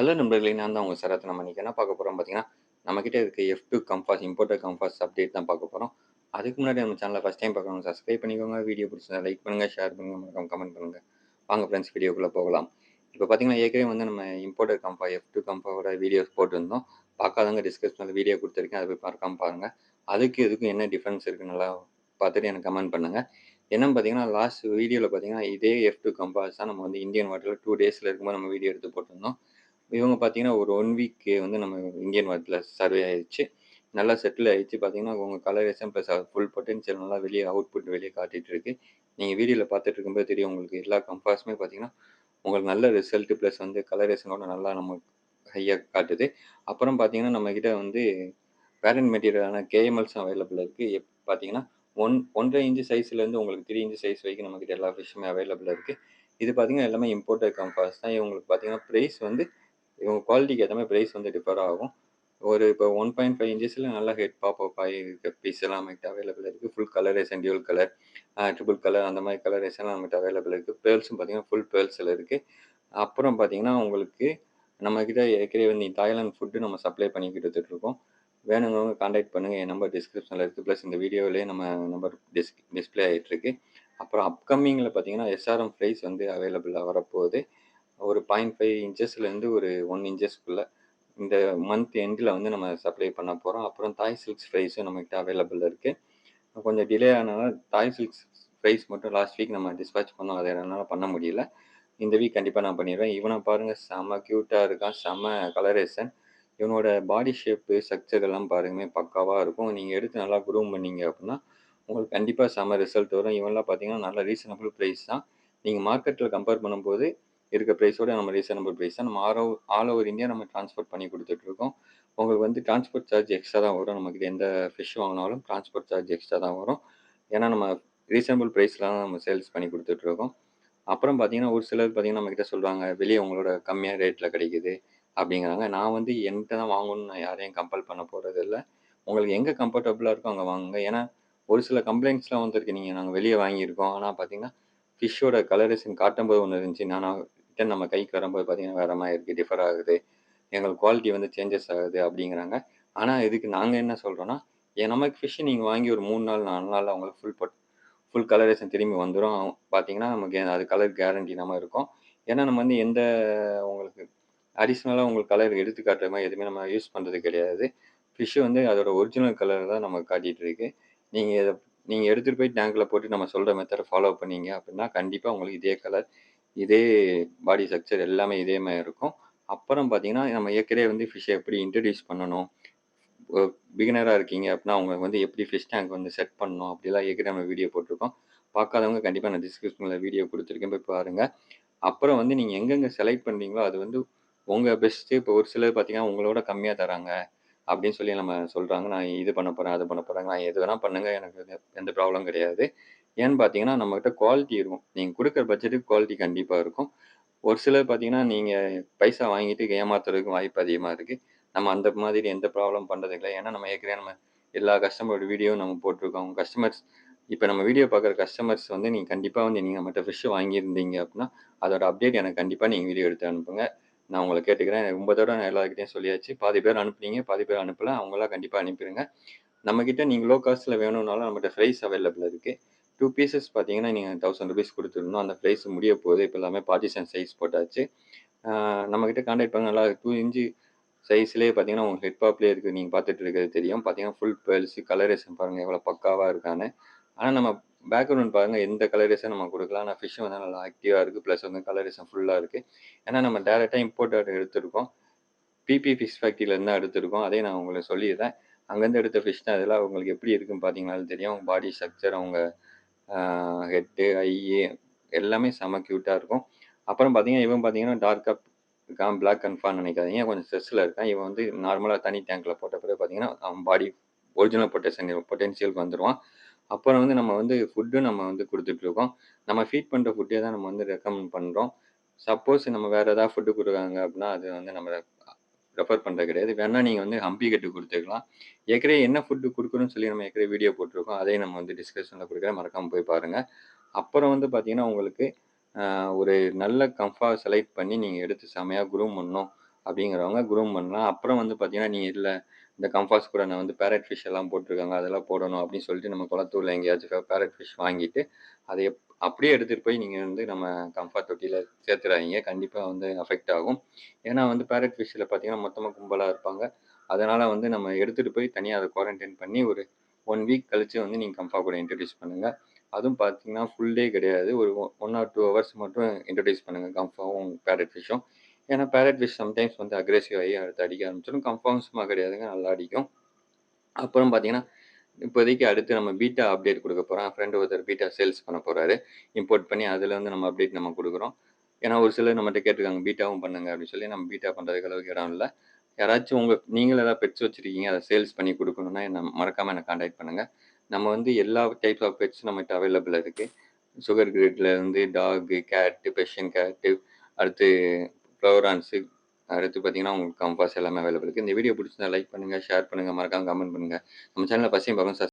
Hello நண்பர்களே! நான் தான் உங்கள் சரத்தை நம்ம இன்னைக்கு என்ன பார்க்க போகிறோம் பார்த்தீங்கன்னா, நம்மக்கிட்ட இருக்க F two Kamfas imported Kamfas update தான் பார்க்க போகிறோம் அதுக்கு முன்னாடி நம்ம சேனலை ஃபஸ்ட் டைம் பார்க்கணும் சப்ஸ்கிரைப் பண்ணிக்கோங்க. வீடியோ பிடிச்சிருந்தா லைக் பண்ணுங்கள் ஷேர் பண்ணுங்கள் மறக்காம கமெண்ட் பண்ணுங்க. வாங்க ஃப்ரெண்ட்ஸ் வீடியோக்குள்ளே போகலாம். இப்போ பார்த்தீங்கன்னா, ஏற்கனவே வந்து நம்ம இம்போர்ட்டட் கம்ஃபா எஃப்2 கம்ஃபாவோட வீடியோஸ் போட்டிருந்தோம். பார்க்காதவங்க டிஸ்கிரிப்ஷனில் வீடியோ கொடுத்துருக்கேன் அதை போய் மறக்காம பாருங்கள் அதுக்கு இதுக்கும் என்ன டிஃப்ரென்ஸ் இருக்குன்னு நல்லா பார்த்துட்டு எனக்கு கமெண்ட் பண்ணுங்க. என்னன்னு பார்த்தீங்கன்னா, லாஸ்ட் வீடியோவில் பார்த்தீங்கன்னா, இதே எஃப் டூ கம்பாஸ் தான் நம்ம வந்து இந்தியன் வாட்டரில் டூ டேஸில் இருக்கும்போது நம்ம வீடியோ எடுத்து போட்டிருந்தோம். இவங்க பார்த்தீங்கன்னா, ஒரு ஒன் வீக் வந்து நம்ம இந்தியன் வாட்டர்ல சர்வே ஆயிடுச்சு நல்லா செட்டில் ஆயிடுச்சு. பார்த்தீங்கன்னா, உங்கள் கலரேஷன் ப்ளஸ் ஃபுல் பொட்டென்ஷியல் நல்லா வெளியே அவுட்புட் வெளியே காட்டிகிட்டு இருக்கு. நீங்கள் வீடியோவில் பார்த்துட்டு இருக்கும்போது தெரியும் உங்களுக்கு எல்லா கம்பாஸுமே பார்த்தீங்கன்னா, உங்களுக்கு நல்ல ரிசல்ட் ப்ளஸ் வந்து கலரேஷனோட நல்லா நம்ம ஹையாக காட்டுது. அப்புறம் பார்த்தீங்கன்னா, நம்மக்கிட்ட வந்து பேரண்ட் மெட்டீரியலான கேஎம்எல்ஸும் அவைலபிள் இருக்குது எப் பார்த்தீங்கன்னா, ஒன் ஒன்றரை இன்ச்சு சைஸ்லேருந்து உங்களுக்கு த்ரீ இன்ச்சு சைஸ் வரைக்கும் நம்மக்கிட்ட எல்லா ஃபிஷ்ஷுமே அவைலபிளாக இருக்குது இது பார்த்தீங்கன்னா, எல்லாமே இம்போர்ட்டட் கம்பாஸ் தான். இவங்களுக்கு பார்த்தீங்கன்னா, ப்ரைஸ் வந்து இவங்க குவாலிட்டிக்கு ஏற்ற மாதிரி ப்ரைஸ் வந்து டிஃபர் ஆகும். ஒரு இப்போ ஒன் பாயிண்ட் ஃபைவ் இன்ச்சஸில் நல்லா ஹெட் பாப் அப் ஆகியிருக்க பீஸ் எல்லாம் நம்மகிட்ட அவைலபிள் இருக்குது full coloration dual colour, triple colour அந்த மாரி கலரேஷன்லாம் நம்மகிட்ட அவைலபிள் இருக்குது பேர்ல்ஸும் பார்த்தீங்கன்னா, ஃபுல் பேர்ல்ஸில் இருக்குது அப்புறம் பார்த்தீங்கன்னா, உங்களுக்கு நம்மகிட்ட ஏற்கனவே வந்து தாய்லாந்து ஃபுட்டு நம்ம சப்ளை பண்ணி குடுத்துட்டு இருக்கோம். வேணுங்கிறவங்க காண்டாக்ட் பண்ணுங்கள் என் நம்பர் டிஸ்கிரிப்ஷனில் இருக்குது ப்ளஸ் இந்த வீடியோவிலேயே நம்ம நம்பர் டிஸ் டிஸ்ப்ளே ஆகிட்டுருக்கு அப்புறம் அப்கமிங்கில் பார்த்தீங்கன்னா, எஸ்ஆர்எம் ப்ரைஸ் வந்து அவைலபிளாக வரப்போகுது. ஒரு 0.5 இன்ச்சஸ்லேருந்து ஒரு ஒன் இன்ச்சஸ்க்குள்ள இந்த மந்த் எண்டில் வந்து நம்ம சப்ளை பண்ண போகிறோம் அப்புறம் தாய் சில்க்ஸ் ஃப்ரைஸும் நம்மகிட்ட அவைலபிள் இருக்குது கொஞ்சம் டிலே ஆனாலும் தாய் சில்க்ஸ் ஃப்ரைஸ் மட்டும் லாஸ்ட் வீக் நம்ம டிஸ்பேச் பண்ணோம். அதை என்னால் பண்ண முடியல. இந்த வீக் கண்டிப்பாக நான் பண்ணிடுவேன் இவனை பாருங்கள் செம்ம க்யூட்டாக இருக்கான். செம்ம கலரேஷன். இவனோட பாடி ஷேப்பு, ஸ்ட்ரக்சர்லாம் எல்லாம் பாருங்க இருக்கும். நீங்கள் எடுத்து நல்லா குரூம் பண்ணீங்க அப்படின்னா உங்களுக்கு கண்டிப்பாக செம்ம ரிசல்ட் வரும். இவன்லாம் பார்த்தீங்கன்னா, நல்ல ரீசனபிள் ப்ரைஸ் தான். நீங்கள் மார்க்கெட்டில் கம்பேர் பண்ணும்போது இருக்க ப்ரைஸோட நம்ம ரீசனபிள் ப்ரைஸ் தான். நம்ம ஆல் ஆல் ஓவர் இந்தியா நம்ம டிரான்ஸ்போர்ட் பண்ணி கொடுத்துட்ருக்கோம் உங்களுக்கு வந்து டிரான்ஸ்போர்ட் சார்ஜ் எக்ஸ்ட்ரா தான் வரும். நம்மகிட்ட எந்த ஃபிஷ் வாங்கினாலும் டிரான்ஸ்போர்ட் சார்ஜ் எக்ஸ்ட்ரா தான் வரும். ஏன்னா, நம்ம ரீசனபிள் ப்ரைஸில் தான் நம்ம சேல்ஸ் பண்ணி கொடுத்துட்ருக்கோம் அப்புறம் பார்த்தீங்கன்னா, ஒரு சிலர் பார்த்தீங்கன்னா, நம்மக்கிட்ட சொல்லுவாங்க வெளியே உங்களோட கம்மியாக ரேட்டில் கிடைக்குது அப்படிங்கிறாங்க நான் வந்து என்கிட்ட தான் வாங்கணும்னு நான் யாரையும் கம்பல் பண்ண போறதில்ல. உங்களுக்கு எங்கே கம்ஃபர்டபுளாக இருக்கோ அங்கே வாங்குங்க. ஏன்னா, ஒரு சில கம்ப்ளைண்ட்ஸ்லாம் வந்திருக்கு. நீங்கள் நாங்கள் வெளியே வாங்கியிருக்கோம். ஆனால் பார்த்தீங்கன்னா, ஃபிஷ்ஷோட கலரேஷன் காட்டும்போது ஒன்று இருந்துச்சு. நான் ரிட்டர்ன் நம்ம கைக்கு வரும்போது பார்த்தீங்கன்னா, வேற மாதிரி இருக்குது டிஃபர் ஆகுது. எங்களுக்கு குவாலிட்டி வந்து சேஞ்சஸ் ஆகுது அப்படிங்கிறாங்க ஆனால் இதுக்கு நாங்கள் என்ன சொல்கிறோன்னா எ நமக்கு ஃபிஷ்ஷு நீங்கள் வாங்கி ஒரு மூணு நாள், நாலு நாள் அவங்களுக்கு ஃபுல் பட் ஃபுல் கலரேஷன் திரும்பி வந்துடும் பார்த்தீங்கன்னா, நமக்கு அது கலர் கேரண்டி நம்ம இருக்கும். ஏன்னா, நம்ம வந்து எந்த உங்களுக்கு அடிஷ்னலாக உங்களுக்கு கலர் எடுத்து காட்டுற மாதிரி எதுவுமே நம்ம யூஸ் பண்ணுறது கிடையாது. ஃபிஷ்ஷு வந்து அதோட ஒரிஜினல் கலர் தான் நமக்கு காட்டிட்டு இருக்கு. நீங்க நீங்கள் எடுத்துகிட்டு போய் டேங்கில் போட்டு நம்ம சொல்கிற மெத்தடை ஃபாலோ பண்ணீங்க அப்படின்னா கண்டிப்பாக உங்களுக்கு இதே கலர், இதே பாடி ஸ்ட்ரக்சர் எல்லாமே இதே மாதிரி இருக்கும். அப்புறம் பார்த்தீங்கன்னா, நம்ம ஏற்கனவே வந்து ஃபிஷ்ஷை எப்படி இன்ட்ரடியூஸ் பண்ணணும், பிகினராக இருக்கீங்க அப்படின்னா அவங்க வந்து எப்படி ஃபிஷ் டேங்க் வந்து செட் பண்ணணும்? அப்படிலாம் ஏற்கனவே நம்ம வீடியோ போட்டிருக்கோம். பார்க்காதவங்க கண்டிப்பாக நான் டிஸ்கிரிப்ஷனில் வீடியோ கொடுத்துருக்கேன். போய் பாருங்கள் அப்புறம் வந்து நீங்கள் எங்கெங்கே செலக்ட் பண்ணுறீங்களோ அது வந்து உங்கள் பெஸ்ட்டு. இப்போ ஒரு சிலர் பார்த்தீங்கன்னா, உங்களோட கம்மியாக தராங்க. அப்படின்னு சொல்லி நம்ம சொல்கிறாங்க நான் இது பண்ண போகிறேன் அது பண்ண போகிறாங்க நான் எது வேணால் பண்ணுங்கள் எனக்கு எந்த ப்ராப்ளம் கிடையாது. ஏன்னு பார்த்தீங்கன்னா, நம்மக்கிட்ட குவாலிட்டி இருக்கும். நீங்கள் கொடுக்குற பட்ஜெட்டுக்கு குவாலிட்டி கண்டிப்பாக இருக்கும். ஒரு சிலர் பார்த்தீங்கன்னா, நீங்கள் பைசா வாங்கிட்டு ஏமாத்துறதுக்கு வாய்ப்பு அதிகமாக இருக்குது நம்ம அந்த மாதிரி எந்த ப்ராப்ளம் பண்ணுறது இல்லை ஏன்னா, நம்ம ஏற்கனவே நம்ம எல்லா கஸ்டமரோட வீடியோவும் நம்ம போட்டிருக்கோம் கஸ்டமர்ஸ் இப்போ நம்ம வீடியோ பார்க்குற கஸ்டமர்ஸ் வந்து நீங்கள் கண்டிப்பாக வந்து நீங்கள் நம்மகிட்ட ஃபிஷ்ஷு வாங்கியிருந்தீங்க அப்படின்னா அதோட அப்டேட் எனக்கு கண்டிப்பாக நீங்கள் வீடியோ எடுத்து அனுப்புங்க. நான் உங்களை கேட்டுக்கிறேன். ரொம்ப தடவை நான் எல்லாருக்கிட்டையும் சொல்லியாச்சு. பாதி பேர் அனுப்புனீங்க, பாதி பேர் அனுப்பல. அவங்களாம் கண்டிப்பாக அனுப்பிடுங்க நம்மக்கிட்ட நீங்கள் லோ காஸ்ட்டில் வேணும்னாலும் நம்மகிட்ட ஃப்ரைஸ் அவைலபிள் இருக்குது டூ பீசஸ் பார்த்தீங்கன்னா, நீங்கள் தௌசண்ட் ருபீஸ் கொடுத்துருந்தோம் அந்த ப்ரைஸ் முடிய போகுது. இப்போ எல்லாமே பார்ட்டிஷன் சைஸ் போட்டாச்சு. நம்மக்கிட்ட கான்டாக்ட் பண்ண நல்லா டூ இன்ச்சு சைஸ்லேயே பார்த்தீங்கன்னா, உங்களுக்கு ஹெட் இருக்குது நீங்கள் பார்த்துட்டு இருக்கிறது தெரியும். பார்த்தீங்கன்னா, ஃபுல் பேர்ல்ஸ் கலரேஷன் பாருங்கள் எவ்வளோ பக்காவாக இருக்கான்னு. ஆனால் நம்ம பேக்ரவுண்ட் பாருங்க எந்த கலரேஷன் நம்ம கொடுக்கலாம் ஆனால் ஃபிஷ் வந்து நல்லா ஆக்டிவாக இருக்குது ப்ளஸ் வந்து கலரேஷன் ஃபுல்லாக இருக்குது ஏன்னா, நம்ம டேரெக்டாக இம்போர்ட்டட் எடுத்திருக்கோம். பிபி ஃபிஷ் ஃபேக்ட்ரியிலேருந்து தான் எடுத்திருக்கோம். அதையும் நான் உங்களுக்கு சொல்லிடுறேன் அங்கேருந்து எடுத்த ஃபிஷ் தான் இதெல்லாம் உங்களுக்கு எப்படி இருக்குன்னு பார்த்தீங்கனாலும் தெரியும். பாடி ஸ்ட்ரக்சர், அவங்க ஹெட்டு, ஐ எல்லாமே செம க்யூட்டாக இருக்கும். அப்புறம் பார்த்தீங்கன்னா, இவன் பார்த்தீங்கன்னா, டார்க்காக இருக்கான். பிளாக் கன்ஃபார்ம் நினைக்காதீங்க கொஞ்சம் ஸ்ட்ரெஸ்ஸில் இருக்கான். இவன் வந்து நார்மலாக தனி டேங்க்கில் போட்ட பிறகு பார்த்தீங்கன்னா, அவன் பாடி ஒரிஜினல் பொட்டேஷன் பொட்டென்ஷியலுக்கு வந்துருவான். அப்புறம் வந்து நம்ம வந்து ஃபுட்டும் நம்ம வந்து கொடுத்துட்ருக்கோம் நம்ம ஃபீட் பண்ணுற ஃபுட்டே தான் நம்ம வந்து ரெக்கமெண்ட் பண்ணுறோம் சப்போஸ் நம்ம வேறு ஏதாவது ஃபுட்டு குடுக்குறாங்க அப்படின்னா அது வந்து நம்ம ரெஃபர் பண்ணுறது கிடையாது. வேணால் நீங்கள் வந்து ஹம்பி கட்டு கொடுத்துக்கலாம். ஏற்கனவே என்ன ஃபுட்டு கொடுக்குறோன்னு சொல்லி நம்ம ஏற்கனவே வீடியோ போட்டிருக்கோம். அதையும் நம்ம வந்து டிஸ்கஷனில் கொடுக்குற மறக்காமல் போய் பாருங்கள் அப்புறம் வந்து பார்த்தீங்கன்னா, உங்களுக்கு ஒரு நல்ல கம்ஃபாக செலக்ட் பண்ணி நீங்கள் எடுத்து செமையாக குரூம் பண்ணணும் அப்படிங்கிறவங்க குரூம் பண்ணலாம். அப்புறம் வந்து பார்த்தீங்கன்னா, நீங்கள் இல்லை இந்த கம்ஃபாஸ் கூட நான் வந்து பேரட் ஃபிஷ் எல்லாம் போட்டுருக்காங்க. அதெல்லாம் போடணும் அப்படின்னு சொல்லிட்டு நம்ம குளத்தூரில் எங்கேயாச்சும் பேரட் ஃபிஷ் வாங்கிட்டு, அதை எப் அப்படியே எடுத்துகிட்டு போய் நீங்கள் வந்து நம்ம கம்ஃபார்ட் தொட்டியில் சேர்த்துறாங்க கண்டிப்பாக வந்து அஃபெக்ட் ஆகும். ஏன்னா வந்து பேரட் ஃபிஷ்ஷில் பார்த்தீங்கன்னா, மொத்தமாக கும்பலாக இருப்பாங்க. அதனால் வந்து நம்ம எடுத்துகிட்டு போய் தனியாக அத குவாரண்டைன் பண்ணி ஒரு ஒன் வீக் கழிச்சு வந்து நீங்கள் கம்ஃபா கூட இன்ட்ரடியூஸ் பண்ணுங்கள் அதுவும் பார்த்தீங்கன்னா, ஃபுல் டே கிடையாது. ஒரு ஒன் ஆர் டூ ஹவர்ஸ் மட்டும் இன்ட்ரடியூஸ் பண்ணுங்க கம்ஃபாவும், பேரட் ஃபிஷ்ஷும். ஏன்னா பேரட் ஃபிஷ் சம்டைம்ஸ் வந்து அக்ரெசிவ் ஆகி அடுத்து அடிக்க ஆரம்பிச்சிடும் கம்ஃபாவும் கிடையாதுங்க. நல்லா அடிக்கும். அப்புறம் பார்த்தீங்கன்னா, இப்போதைக்கு அடுத்து நம்ம பீட்டா அப்டேட் கொடுக்க போகிறோம் ஃப்ரெண்டு ஃப்ரெண்ட் ஒருத்தர் பீட்டா சேல்ஸ் பண்ண போகிறாரு இம்போர்ட் பண்ணி அதில் வந்து நம்ம அப்டேட் நம்ம கொடுக்குறோம் ஏன்னா ஒரு சிலர் நம்மகிட்ட கேட்டுருக்காங்க, பீட்டாவும் பண்ணுங்க அப்படின்னு சொல்லி. நம்ம பீட்டா பண்ணுறதுக்கு அளவுக்கு இடம் இல்லை யாராச்சும் உங்கள் நீங்களே ஏதாவது பெட்ஸ் வச்சுருக்கீங்க அதை சேல்ஸ் பண்ணி கொடுக்கணுன்னா என்ன மறக்காமல் என்ன கான்டாக்ட் பண்ணுங்க. நம்ம வந்து எல்லா டைப்ஸ் ஆஃப் பெட்ஸ் நம்மகிட்ட அவைலபிள் இருக்குது சுகர் கிரேட்லேருந்து இருந்து டாக், பெஷன் கேட்டு அடுத்து ஃப்ளோரான்ஸ், அடுத்து பார்த்தீங்கன்னா, உங்களுக்கு கம்பாஸ் எல்லாமே அவைலபிள் இருக்கு. இந்த வீடியோ பிடிச்சிருந்தா லைக் பண்ணுங்க, ஷேர் பண்ணுங்க, மறக்காம கமெண்ட் பண்ணுங்க. நம்ம சேனலில் ஃபர்ஸ்ட் டைம் பார்க்குறவங்க